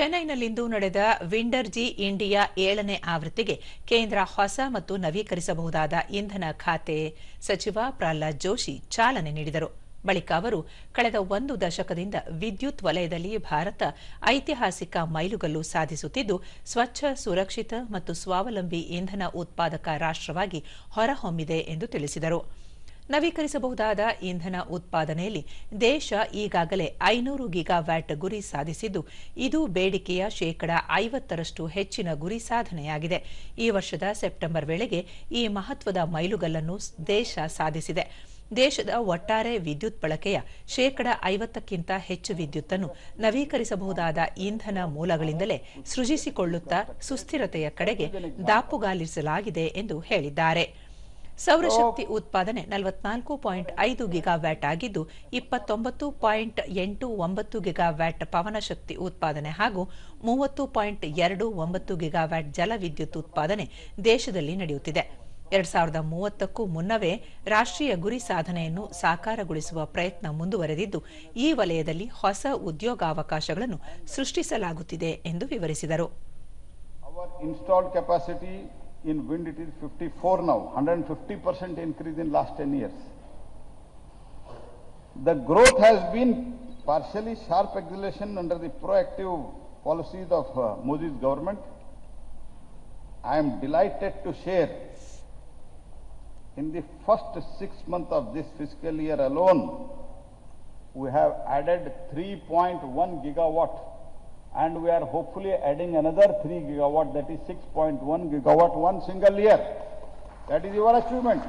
ಚೆನ್ನೈನಲ್ಲಿಂದು ನಡೆದ ವಿಂಡರ್ಜಿ ಇಂಡಿಯಾ ಏಳನೇ ಆವೃತ್ತಿಗೆ ಕೇಂದ್ರ ಹೊಸ ಮತ್ತು ನವೀಕರಿಸಬಹುದಾದ ಇಂಧನ ಖಾತೆ ಸಚಿವ ಪ್ರಹ್ಲಾದ್ ಜೋಶಿ ಚಾಲನೆ ನೀಡಿದರು. ಬಳಿಕ ಅವರು ಕಳೆದ ಒಂದು ದಶಕದಿಂದ ವಿದ್ಯುತ್ ವಲಯದಲ್ಲಿ ಭಾರತ ಐತಿಹಾಸಿಕ ಮೈಲುಗಲ್ಲು ಸಾಧಿಸುತ್ತಿದ್ದು, ಸ್ವಚ್ಛ, ಸುರಕ್ಷಿತ ಮತ್ತು ಸ್ವಾವಲಂಬಿ ಇಂಧನ ಉತ್ಪಾದಕ ರಾಷ್ಟವಾಗಿ ಹೊರಹೊಮ್ಮಿದೆ ಎಂದು ತಿಳಿಸಿದರು. ನವೀಕರಿಸಬಹುದಾದ ಇಂಧನ ಉತ್ಪಾದನೆಯಲ್ಲಿ ದೇಶ ಈಗಾಗಲೇ ಐನೂರು ಗಿಗಾವ್ಯಾಟ್ ಗುರಿ ಸಾಧಿಸಿದ್ದು, ಇದು ಬೇಡಿಕೆಯ ಶೇಕಡ ಐವತ್ತರಷ್ಟು ಹೆಚ್ಚಿನ ಗುರಿ ಸಾಧನೆಯಾಗಿದೆ. ಈ ವರ್ಷದ ಸೆಪ್ಟೆಂಬರ್ ವೇಳೆಗೆ ಈ ಮಹತ್ವದ ಮೈಲುಗಲ್ಲನ್ನು ದೇಶ ಸಾಧಿಸಿದೆ. ದೇಶದ ಒಟ್ಟಾರೆ ವಿದ್ಯುತ್ ಬಳಕೆಯ ಶೇಕಡ ಐವತ್ತಕ್ಕಿಂತ ಹೆಚ್ಚು ವಿದ್ಯುತ್ತನ್ನು ನವೀಕರಿಸಬಹುದಾದ ಇಂಧನ ಮೂಲಗಳಿಂದಲೇ ಸೃಜಿಸಿಕೊಳ್ಳುತ್ತಾ ಸುಸ್ಥಿರತೆಯ ಕಡೆಗೆ ದಾಪುಗಾಲಿಸಲಾಗಿದೆ ಎಂದು ಹೇಳಿದ್ದಾರೆ. ಸೌರಶಕ್ತಿ ಉತ್ಪಾದನೆ ನಲವತ್ನಾಲ್ಕು ಪಾಯಿಂಟ್ ಐದು ಗಿಗಾವ್ಯಾಟ್ ಆಗಿದ್ದು ಇಪ್ಪತ್ತೊಂಬತ್ತು ಪಾಯಿಂಟ್ ಎಂಟು ಒಂಬತ್ತು ಗಿಗಾವ್ಯಾಟ್ ಪವನಶಕ್ತಿ ಉತ್ಪಾದನೆ ಹಾಗೂ ಮೂವತ್ತು ಪಾಯಿಂಟ್ ಎರಡು ಒಂಬತ್ತು ಗಿಗಾವ್ಯಾಟ್ ಜಲವಿದ್ಯುತ್ ಉತ್ಪಾದನೆ ದೇಶದಲ್ಲಿ ನಡೆಯುತ್ತಿದೆ. ಎರಡ್ ಸಾವಿರದ ಮೂವತ್ತಕ್ಕೂ ಮುನ್ನವೇ ರಾಷ್ಟ್ರೀಯ ಗುರಿ ಸಾಧನೆಯನ್ನು ಸಾಕಾರಗೊಳಿಸುವ ಪ್ರಯತ್ನ ಮುಂದುವರೆದಿದ್ದು ಈ ವಲಯದಲ್ಲಿ ಹೊಸ ಉದ್ಯೋಗಾವಕಾಶಗಳನ್ನು ಸೃಷ್ಟಿಸಲಾಗುತ್ತಿದೆ ಎಂದು ವಿವರಿಸಿದರು. In wind it is 54 now, 150% increase in last 10 years. The growth has been partially sharp acceleration under the proactive policies of uh, Modi's government. I am delighted to share in the first six months of this fiscal year alone, we have added 3.1 gigawatt and we are hopefully adding another 3 gigawatt that is 6.1 gigawatt one single year. That is your achievement.